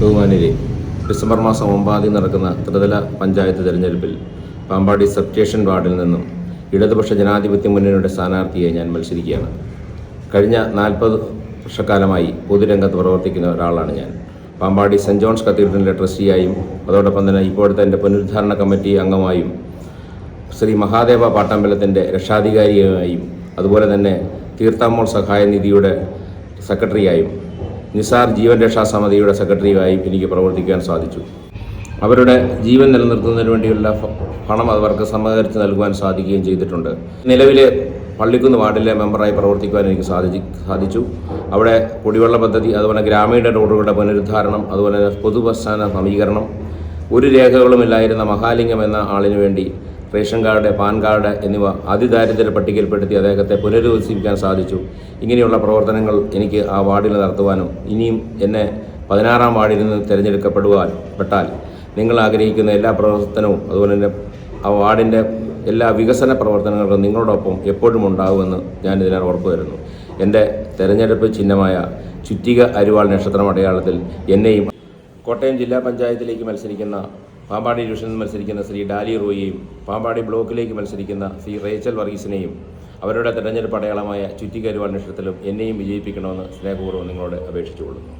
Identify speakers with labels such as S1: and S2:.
S1: ബഹുമാനിരെ December മാസം ഒമ്പതാം തീയതി നടക്കുന്ന ത്രിതല പഞ്ചായത്ത് തെരഞ്ഞെടുപ്പിൽ പാമ്പാടി സബ് സ്റ്റേഷൻ വാർഡിൽ നിന്നും ഇടതുപക്ഷ ജനാധിപത്യ മുന്നണിയുടെ സ്ഥാനാർത്ഥിയെ ഞാൻ മത്സരിക്കുകയാണ്. കഴിഞ്ഞ നാൽപ്പത് വർഷക്കാലമായി പൊതുരംഗത്ത് പ്രവർത്തിക്കുന്ന ഒരാളാണ് ഞാൻ. പാമ്പാടി സെന്റ് ജോൺസ് കത്തീഡ്രലിന്റെ ട്രസ്റ്റിയായും അതോടൊപ്പം തന്നെ ഇപ്പോഴത്തെ എന്റെ പുനരുദ്ധാരണ കമ്മിറ്റി അംഗമായും ശ്രീ മഹാദേവ പാട്ടമ്പലത്തിന്റെ രക്ഷാധികാരിയായും അതുപോലെ തന്നെ തീർത്ഥാമോൾ സഹായ നിധിയുടെ സെക്രട്ടറിയായും നിസാർ ജീവൻ രക്ഷാ സമിതിയുടെ സെക്രട്ടറിയുമായി എനിക്ക് പ്രവർത്തിക്കാൻ സാധിച്ചു. അവരുടെ ജീവൻ നിലനിർത്തുന്നതിന് വേണ്ടിയുള്ള പണം അവർക്ക് സമാഹരിച്ച് നൽകുവാൻ സാധിക്കുകയും ചെയ്തിട്ടുണ്ട്. നിലവിലെ പള്ളിക്കുന്ന് വാർഡിലെ മെമ്പറായി പ്രവർത്തിക്കുവാൻ എനിക്ക് സാധിച്ചു സാധിച്ചു. അവിടെ കുടിവെള്ള പദ്ധതി അതുപോലെ ഗ്രാമീണ റോഡുകളുടെ പുനരുദ്ധാരണം അതുപോലെ പൊതുപ്രസ്ഥാന സ്റ്റാൻഡ് നവീകരണം ഒരു രേഖകളുമില്ലായിരുന്ന മഹാലിംഗം എന്ന ആളിനു വേണ്ടി റേഷൻ കാർഡ് പാൻ കാർഡ് എന്നിവ അതിദാരിദ്ര്യ പട്ടികയിൽപ്പെടുത്തി അദ്ദേഹത്തെ പുനരധിവസിപ്പിക്കാൻ സാധിച്ചു. ഇങ്ങനെയുള്ള പ്രവർത്തനങ്ങൾ എനിക്ക് ആ വാർഡിൽ നടത്തുവാനും ഇനിയും എന്നെ പതിനാറാം വാർഡിൽ നിന്ന് തിരഞ്ഞെടുക്കപ്പെടുവാൻ പെട്ടാൽ നിങ്ങൾ ആഗ്രഹിക്കുന്ന എല്ലാ പ്രവർത്തനവും അതുപോലെ തന്നെ ആ വാർഡിന്റെ എല്ലാ വികസന പ്രവർത്തനങ്ങൾക്കും നിങ്ങളോടൊപ്പം എപ്പോഴും ഉണ്ടാകുമെന്ന് ഞാൻ ഇതിനെ ഉറപ്പ് തരുന്നു എന്റെ തെരഞ്ഞെടുപ്പ് ചിഹ്നമായ ചുറ്റിക അരിവാൾ നക്ഷത്രം അടയാളത്തിൽ എന്നെയും കോട്ടയം ജില്ലാ പഞ്ചായത്തിലേക്ക് മത്സരിക്കുന്ന പാമ്പാടി ഡിവിഷനിൽ മത്സരിക്കുന്ന ശ്രീ ഡാലി റോയിയെയും പാമ്പാടി ബ്ലോക്കിലേക്ക് മത്സരിക്കുന്ന ശ്രീ റേച്ചൽ വർഗീസിനെയും അവരുടെ തെരഞ്ഞെടുപ്പ് അടയാളമായ ചുറ്റിക്കരുവാൾ നക്ഷത്രത്തിലും എന്നെയും വിജയിപ്പിക്കണമെന്ന് സ്നേഹപൂർവം നിങ്ങളോട് അപേക്ഷിച്ചുകൊള്ളുന്നു.